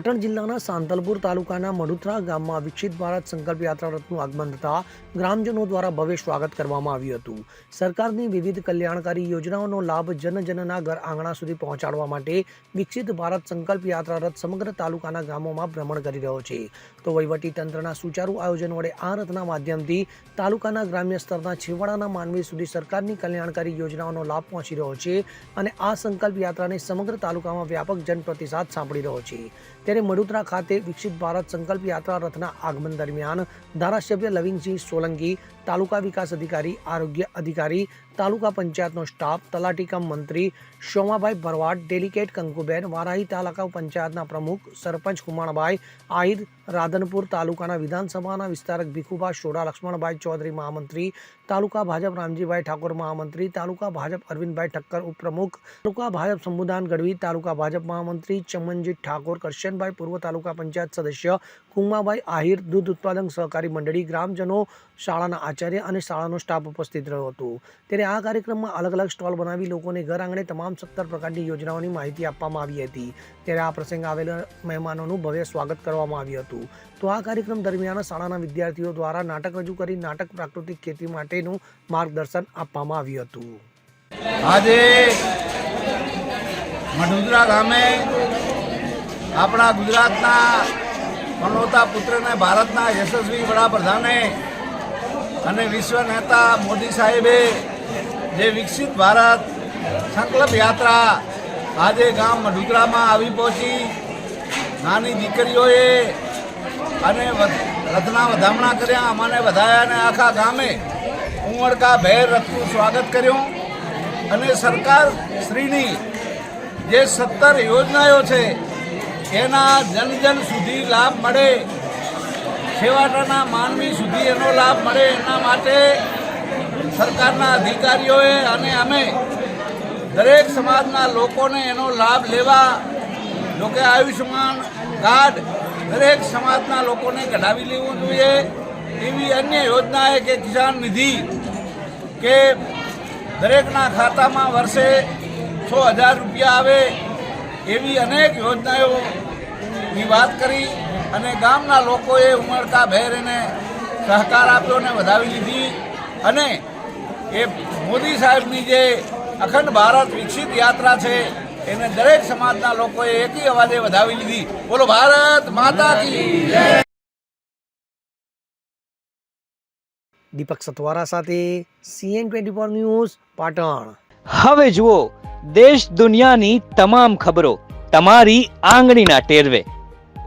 પાટણ જિલ્લાના સાંતલપુર તાલુકાના મડુથરા ગામમાં વિકસિત ભારત સંકલ્પ યાત્રા રથનું આગમન થતા ગ્રામજનો દ્વારા ભવ્ય સ્વાગત કરવામાં આવ્યું હતું. સરકારની વિવિધ કલ્યાણકારી યોજનાઓનો લાભ જનજનના ઘર આંગણા સુધી પહોંચાડવા માટે વિકસિત ભારત સંકલ્પ યાત્રા રથ સમગ્ર તાલુકાના ગામોમાં ભ્રમણ કરી રહ્યો છે. તો તંત્રના સુચારુ આયોજન વડે આ રથના માધ્યમથી તાલુકાના ગ્રામ્ય સ્તરના છેવાડાના માનવી સુધી સરકારની કલ્યાણકારી યોજનાઓનો લાભ પહોંચી રહ્યો છે અને આ સંકલ્પ યાત્રાને સમગ્ર તાલુકામાં વ્યાપક જનપ્રતિસાદ સાંપડી રહ્યો છે. ત્યારે મડોદરા ખાતે વિકસિત ભારત સંકલ્પ યાત્રા રથના આગમન દરમિયાન ધારાસભ્ય લવિંગસિંહ સોલંકી, તાલુકા વિકાસ અધિકારી, આરોગ્ય અધિકારી તાલુકા પંચાયતનો સ્ટાફ, તલાટી કમ મંત્રી શોમાભાઈ ભરવાડ, ડેલિકેટ કંકુબેન, વારાહી તાલુકા પંચાયતના પ્રમુખ સરપંચ કુમાણભાઈ આહિર રાધનપુર તાલુકાના વિધાનસભાના વિસ્તારક ભીખુભા શોડા લક્ષ્મણભાઈ ચૌધરી મહામંત્રી, તાલુકા ભાજપ રામજીભાઈ ઠાકોર મહામંત્રી, તાલુકા ભાજપ અરવિંદભાઈ ઠક્કર ઉપપ્રમુખ, તાલુકા ભાજપ સંબુદાન ગઢવી, તાલુકા ભાજપ મહામંત્રી ચમનજી ઠાકોર, કરશનભાઈ પૂર્વ તાલુકા પંચાયત સદસ્ય કુમાભાઈ આહિર દૂધ ઉત્પાદન સહકારી મંડળી, ગ્રામજનો શાળાના આચાર્ય અને શાળાનો સ્ટાફ ઉપસ્થિત રહ્યો હતો. ત્યારે આ કાર્યક્રમમાં અલગ અલગ સ્ટોલ બનાવી લોકોને ઘર આંગણે તમામ સત્તર પ્રકારની યોજનાઓની માહિતી આપવામાં આવી હતી. ત્યારે આ પ્રસંગે આવેલા મહેમાનોનું ભવ્ય સ્વાગત કરવામાં આવ્યું હતું. તો આ કાર્યક્રમ દરમિયાન શાળાના વિદ્યાર્થીઓ દ્વારા નાટક રજૂ કરી નાટક પ્રાકૃતિક ખેતી માટેનું માર્ગદર્શન આપવામાં આવ્યું હતું. આજે મઢુદરા ગામે આપણા ગુજરાતના મનોતા પુત્રને ભારતના યશસ્વી વડાપ્રધાને અને વિશ્વ નેતા મોદી સાહેબે જે વિકસિત ભારત સંકલ્પ યાત્રા આજે ગામ મઢુદરામાં આવી પહોંચી. નાની દીકરીઓએ અને રથના વધામણા કર્યા. અમને વધાયા અને આખા ગામે ઉમળકા ભેર રથનું સ્વાગત કર્યું. અને સરકાર શ્રીની જે સત્તર યોજનાઓ છે, એના જન જન સુધી લાભ મળે. છેવાડાના માનવી સુધી એનો લાભ મળે એના માટે સરકારના અધિકારીઓએ અને અમે દરેક સમાજના લોકોને એનો લાભ લેવા જોકે આયુષ્યમાન કાર્ડ દરેક સમાજના લોકોને કઢાવી લેવું જોઈએ. એવી અન્ય યોજનાએ કે કિસાન નિધિ કે દરેકના ખાતામાં વર્ષે છ હજાર રૂપિયા આવે એવી અનેક યોજનાઓની વાત કરી. અને ગામના લોકોએ ઉમળકા ભેર એને સહકાર આપ્યો અને વધાવી લીધી. અને એ મોદી સાહેબની જે અખંડ ભારત વિકસિત યાત્રા છે એને દરેક સમાજના લોકોએ એકી અવાજે વધાવી લીધી. બોલો ભારત માતા કી દીપક સતવારા સાથે CN twenty four news Patan. હવે જુઓ દેશ દુનિયાની તમામ ખબરો તમારી આંગળીના ટેરવે.